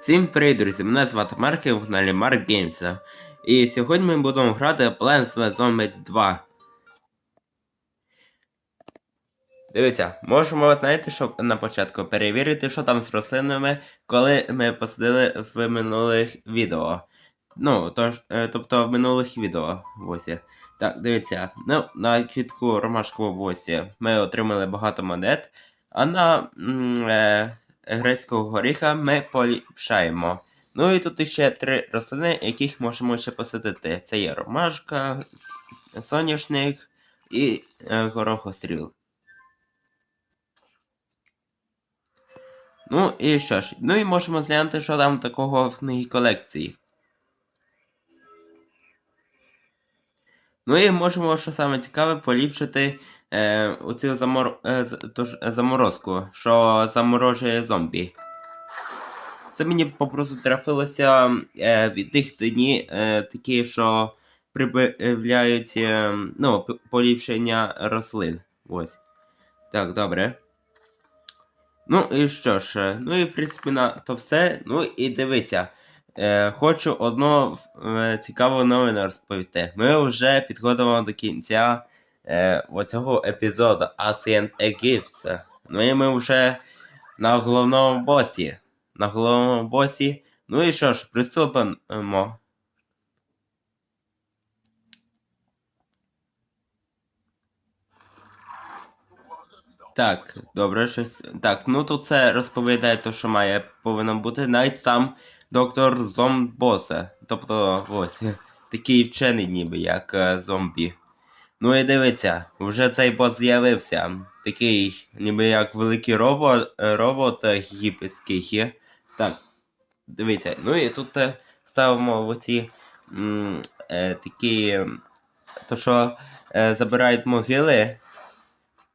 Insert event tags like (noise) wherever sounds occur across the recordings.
Всім привіт, друзі! Мене звати Марк, і на каналі Mark Games. І сьогодні ми будемо грати Plants vs Zombies 2. Дивіться, можемо, знаєте, що на початку перевірити, що там з рослинами, коли ми посадили в минулих відео. Ну, тож, е, тобто в минулих відео. Ось. Так, дивіться, ну, на квітку ромашкового восі ми отримали багато монет, а на е, грецького горіха ми поліпшаємо. Ну і тут ще три рослини, яких можемо ще посадити. Це є ромашка, соняшник і е, горохостріл. Ну і що ж, ну і можемо зглянути, що там такого в книгі колекції. Ну і можемо, що саме цікаве, поліпшити е, оцю замор... е, тож, е, заморозку, що заморожує зомбі. Це мені попросту трапилося е, від тих дні е, такі, що прибавляють е, ну, поліпшення рослин. Ось. Так, добре. Ну і що ж, е, ну і в принципі на то все. Ну і дивіться. Е, хочу одну е, цікаву новину розповісти. Ми вже підходимо до кінця е, оцього епізоду Ancient Egypts. Ну і ми вже на головному босі. На головному босі. Ну і що ж, приступимо. Так, добре, щось. Так, ну тут це розповідає те, що має повинно бути навіть сам доктор Зомбоса. Тобто, ось, (laughs) такий вчений ніби, як е, зомбі. Ну і дивіться, вже цей бос з'явився. Такий, ніби як великий робот, е, робот єгипетський. Так, дивіться, ну і тут е, ставимо оці м, е, такі, то що е, забирають могили.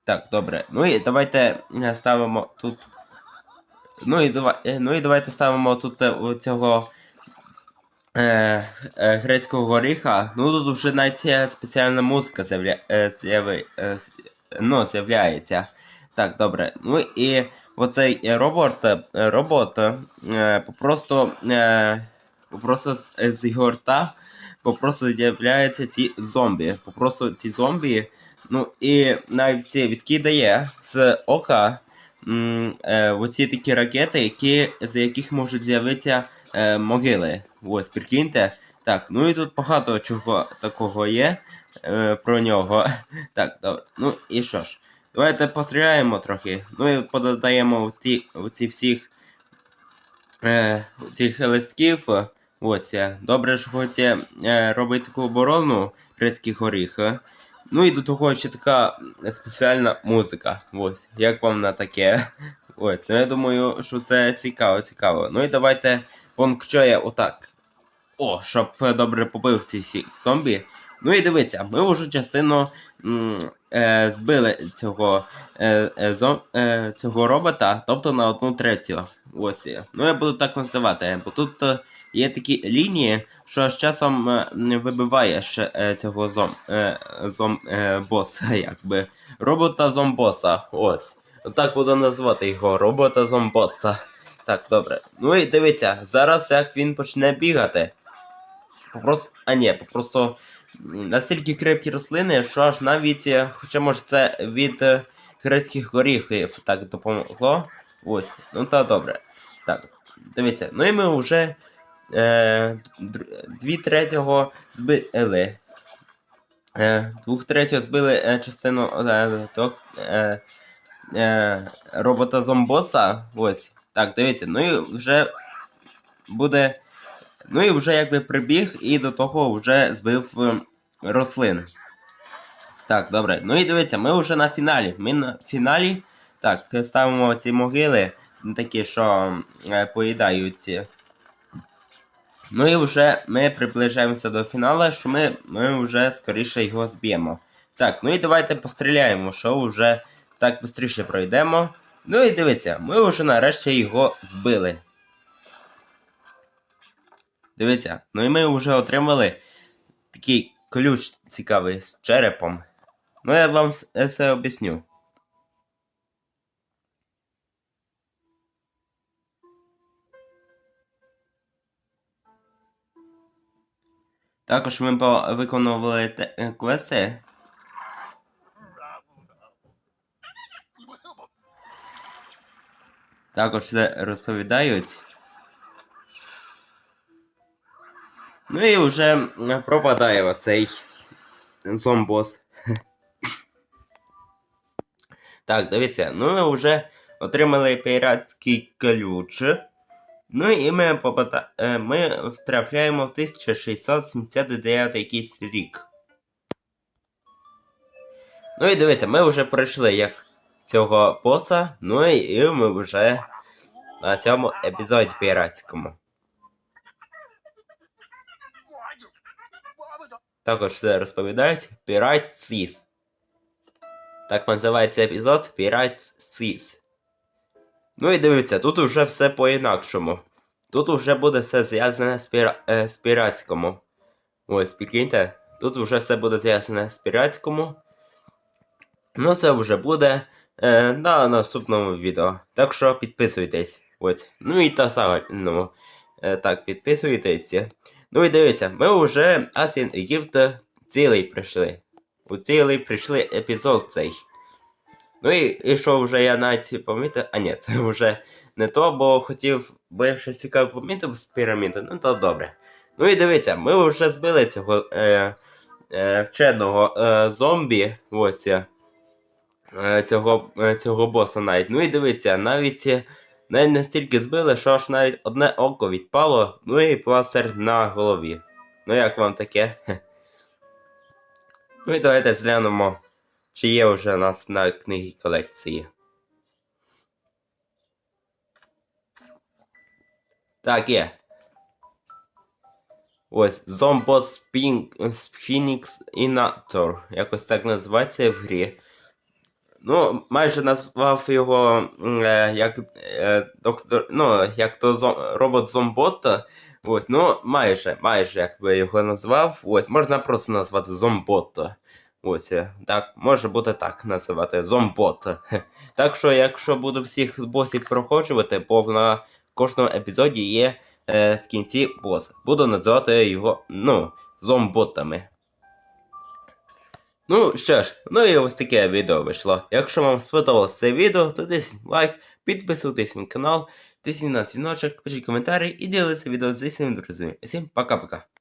Так, добре. Ну і давайте е, ставимо тут. Ну і, е, ну і давайте ставимо тут цього е, е, грецького горіха. Ну тут вже навіть спеціальна музика з'явля... е, з'яви... е, ну, з'являється. Так, добре. Ну і оцей робот, е, робот е, попросту, е, попросту з, е, його рта попросту з'являються ці зомбі. Попросту ці зомбі. Ну і навіть відкидає з ока м, е, оці такі ракети, які, з яких можуть з'явитися е, могили. Ось, прикиньте. Так, ну і тут багато чого такого є е, про нього. (laughs) Так, добре. Ну і що ж, давайте постріляємо трохи. Ну і подаємо в ті, в ці всіх е, цих листків. Ось, е, добре, що хоче е, робити таку оборону грецький горіх. Ну і до того ще така спеціальна музика. Ось, як вам на таке? (laughs) Ось, ну я думаю, що це цікаво, цікаво. Ну і давайте понкчує отак. О, щоб добре побив ці всі зомбі. Ну і дивіться, ми вже частину е, збили цього, е, е, зом, е, цього робота, тобто на одну третю. Ось. Ну я буду так називати, бо тут е, є такі лінії, що з часом е, не вибиваєш е, цього зом, е, зом е, боса, (laughs) якби. Робота зомбоса. Ось. Отак буду назвати його, робота зомбоса. Так, добре. Ну і дивіться, зараз як він почне бігати. Попросту. А ні, попросту м, настільки крепкі рослини, що аж навіть, е, хоча може це від е, грецьких горіхів так допомогло. Ось, ну та добре. Так, дивіться, ну і ми вже е, дві третього збили. Е, двох третього збили е, частину е, е, е, робота зомбоса. Ось. Так, дивіться, ну і вже буде. Ну і вже якби прибіг і до того вже збив е, рослин. Так, добре. Ну і дивіться, ми вже на фіналі. Ми на фіналі. Так, ставимо ці могили, такі, що е, поїдають. Ну і вже ми приближаємося до фіналу, що ми, ми вже скоріше його зб'ємо. Так, ну і давайте постріляємо, що вже так швидше пройдемо. Ну і дивіться, ми вже нарешті його збили. Дивіться, ну і ми вже отримали такий ключ цікавий з черепом. Ну я вам це об'ясню. Також ми виконували квести. Також це розповідають. Ну і вже пропадає оцей зомбос. (laughs) Так, дивіться, ну ми вже отримали піратський ключ. Ну і ми попада... е, ми втрапляємо в 1679 якийсь рік. Ну і дивіться, ми вже пройшли як цього боса, ну і ми вже на цьому епізоді піратському. Також все розповідають Pirate Seas. Так називається епізод Pirate Seas. Ну і дивіться, тут уже все по-інакшому. Тут уже буде все зв'язане з, піра... е, з піратському. Ось, прикиньте, тут вже все буде зв'язане з піратському. Ну, це вже буде е, на наступному відео. Так що підписуйтесь. Ось. Ну і та загальному. Е, так, підписуйтесь. Ну і дивіться, ми вже Асін Єгипт цілий прийшли. У цілий прийшли епізод цей. Ну і, і що вже я навіть помітив. А ні, це (laughs) вже не то, бо хотів, бо я щось цікаве помітив з піраміди, ну то добре. Ну і дивіться, ми вже збили цього е, е, вченого е, зомбі. Ось. е, Цього, е, цього боса навіть. Ну і дивіться, навіть, е, навіть настільки збили, що аж навіть одне око відпало, ну і пластир на голові. Ну як вам таке? Ну і давайте зглянемо, чи є вже у нас на книгі колекції. Так, є. Ось Zombos Phoenix Inator. Якось так називається в грі. Ну, майже назвав його е, як е, доктор. Ну, як то зом, робот зомбот. Ось, ну, майже, майже як би його назвав. Ось, можна просто назвати зомбот. Ось, е, так, може бути так називати зомбот. (laughs) Так що, якщо буду всіх босів проходжувати, бо на кожному епізоді є е, в кінці бос. Буду називати його, ну, зомботами. Ну що ж, ну і ось таке відео вийшло. Якщо вам сподобалось це відео, то тисніть лайк, підписуйтесь на канал, тисніть на дзвіночок, пишіть коментарі і діліться відео зі іншими друзями. Всім пока-пока.